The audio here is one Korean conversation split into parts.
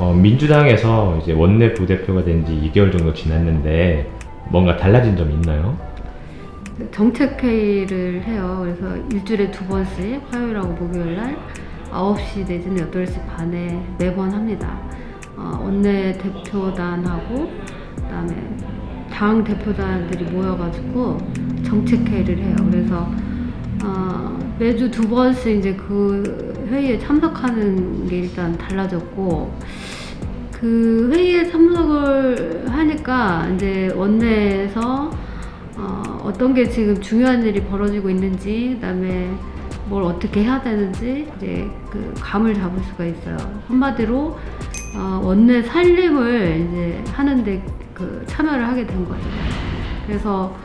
어, 민주당에서 이제 원내 부대표가 된 지 2개월 정도 지났는데 뭔가 달라진 점이 있나요? 정책 회의를 해요. 그래서 일주일에 두 번씩 화요일하고 목요일 날 9시 내지는 8시 반에 매번 합니다. 어, 원내 대표단하고 그다음에 당 대표단들이 모여가지고 정책 회의를 해요. 그래서 어, 매주 두 번씩 이제 그 회의에 참석하는 게 일단 달라졌고 그 회의에 참석을 하니까 이제 원내에서 어, 어떤 게 지금 중요한 일이 벌어지고 있는지 그다음에 뭘 어떻게 해야 되는지 이제 그 감을 잡을 수가 있어요. 한마디로 어, 원내 살림을 이제 하는데 그 참여를 하게 된 거죠. 그래서 어,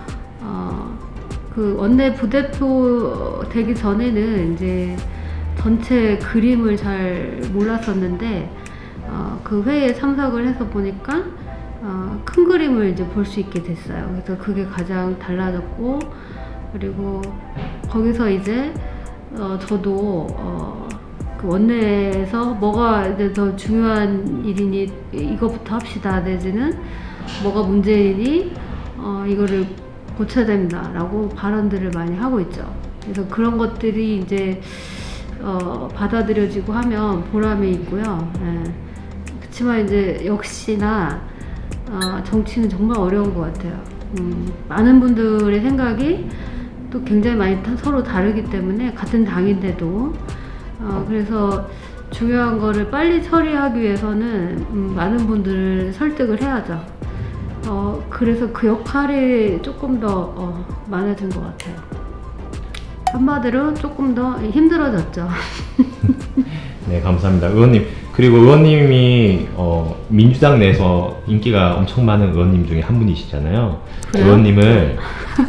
그 원내 부대표 되기 전에는 이제 전체 그림을 잘 몰랐었는데 어, 그 회의에 참석을 해서 보니까 어, 큰 그림을 이제 볼 수 있게 됐어요. 그래서 그게 가장 달라졌고 그리고 거기서 이제 어, 저도 어, 그 원내에서 뭐가 이제 더 중요한 일이니 이거부터 합시다 내지는 뭐가 문제이니 어, 이거를 고쳐야 됩니다라고 발언들을 많이 하고 있죠. 그래서 그런 것들이 이제 어, 받아들여지고 하면 보람이 있고요. 예. 그렇지만 이제 역시나 어, 정치는 정말 어려운 것 같아요. 음, 많은 분들의 생각이 또 굉장히 많이 다- 서로 다르기 때문에 같은 당인데도 어, 그래서 중요한 거를 빨리 처리하기 위해서는 음, 많은 분들을 설득을 해야죠. 어, 그래서 그 역할이 조금 더 어, 많아진 것 같아요. 한마디로 조금 더 힘들어졌죠. 네, 감사합니다. 의원님. 그리고 의원님이 어, 민주당 내에서 인기가 엄청 많은 의원님 중에 한 분이시잖아요. 그래요? 의원님을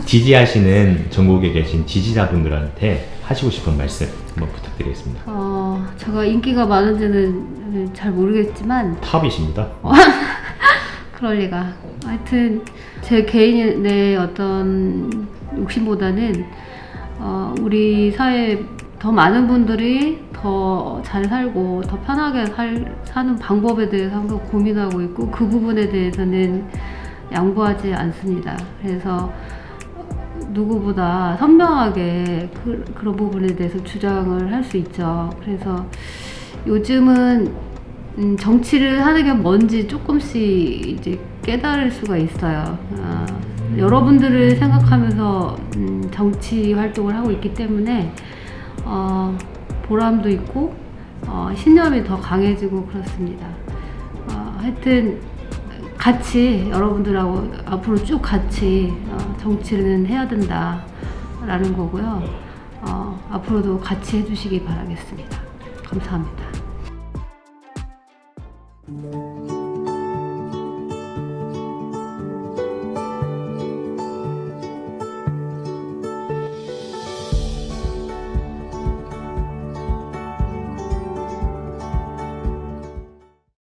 지지하시는 전국에 계신 지지자분들한테 하시고 싶은 말씀 한번 부탁드리겠습니다. 어, 제가 인기가 많은지는 잘 모르겠지만 탑이십니다. 그럴 리가. 하여튼 제 개인의 어떤 욕심보다는 어, 우리 사회 더 많은 분들이 더 잘 살고 더 편하게 살, 사는 방법에 대해서 항상 고민하고 있고 그 부분에 대해서는 양보하지 않습니다. 그래서 누구보다 선명하게 그, 그런 부분에 대해서 주장을 할 수 있죠. 그래서 요즘은 음, 정치를 하는 게 뭔지 조금씩 이제 깨달을 수가 있어요. 아, 여러분들을 생각하면서 음, 정치 활동을 하고 있기 때문에 어, 보람도 있고 어, 신념이 더 강해지고 그렇습니다. 어, 하여튼 같이 여러분들하고 앞으로 쭉 같이 어, 정치는 해야 된다라는 거고요. 어, 앞으로도 같이 해주시기 바라겠습니다. 감사합니다. thank you